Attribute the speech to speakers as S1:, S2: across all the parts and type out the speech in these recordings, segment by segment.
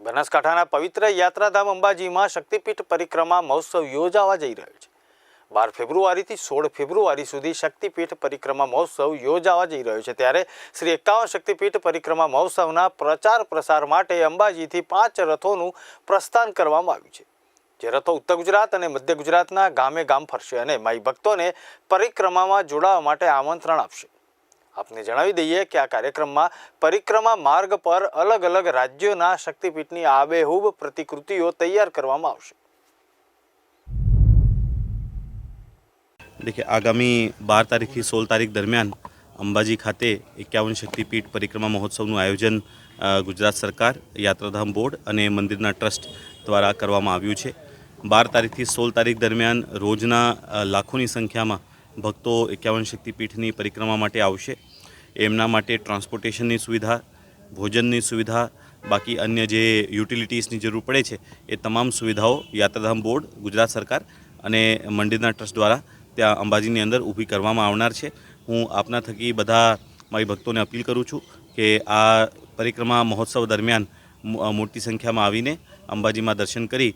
S1: બનાસકાંઠાના પવિત્ર યાત્રાધામ અંબાજીમાં શક્તિપીઠ પરિક્રમા મહોત્સવ યોજાવા જઈ રહ્યો છે. બાર ફેબ્રુઆરીથી સોળ ફેબ્રુઆરી સુધી શક્તિપીઠ પરિક્રમા મહોત્સવ યોજાવા જઈ રહ્યો છે. ત્યારે શ્રી એકાવન શક્તિપીઠ પરિક્રમા મહોત્સવના પ્રચાર પ્રસાર માટે અંબાજીથી પાંચ રથોનું પ્રસ્થાન કરવામાં આવ્યું છે. જે રથો ઉત્તર ગુજરાત અને મધ્ય ગુજરાતના ગામે ગામ ફરશે અને માઈ ભક્તોને પરિક્રમામાં જોડાવા માટે આમંત્રણ આપશે. આપને જણાવી દઈએ કે આ કાર્યક્રમમાં પરિક્રમા માર્ગ પર અલગ અલગ રાજ્યોના શક્તિપીઠની આબેહૂબ પ્રતિકૃતિઓ તૈયાર કરવામાં આવશે
S2: देखिए આગામી બાર તારીખથી સોળ તારીખ દરમિયાન અંબાજી ખાતે એકાવન શક્તિપીઠ પરિક્રમા મહોત્સવનું આયોજન અ, ગુજરાત સરકાર યાત્રાધામ બોર્ડ અને મંદિરના ટ્રસ્ટ દ્વારા કરવામાં આવ્યું છે બાર તારીખથી સોળ તારીખ દરમિયાન રોજના અ, લાખોની સંખ્યામાં ભક્તો એકાવન શક્તિપીઠની પરિક્રમા માટે આવશે. એમના માટે ટ્રાન્સપોર્ટેશનની સુવિધા, ભોજનની સુવિધા, બાકી અન્ય જે યુટિલિટીઝની જરૂર પડે છે, એ તમામ સુવિધાઓ યાત્રાધામ બોર્ડ, ગુજરાત સરકાર અને મંદિરના ટ્રસ્ટ દ્વારા ત્યાં અંબાજીની અંદર ઊભી કરવામાં આવનાર છે. હું આપના થકી બધા મારી ભક્તોને અપીલ કરું છું કે આ પરિક્રમા મહોત્સવ દરમિયાન મોટી સંખ્યામાં આવીને અંબાજીમાં દર્શન કરી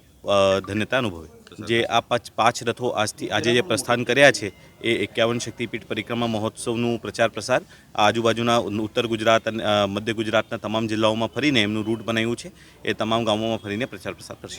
S2: ધન્યતા અનુભવે. જે આ પાંચ પાંચ રથો આજથી, આજે જે પ્રસ્થાન કર્યા છે, એ એકાવન શક્તિપીઠ પરિક્રમા મહોત્સવનું પ્રચાર પ્રસાર આજુબાજુના ઉત્તર ગુજરાત અને મધ્ય ગુજરાતના તમામ જિલ્લાઓમાં ફરીને એમનું રૂટ બનાવ્યું છે. એ તમામ ગામોમાં ફરીને પ્રચાર પ્રસાર કરશે.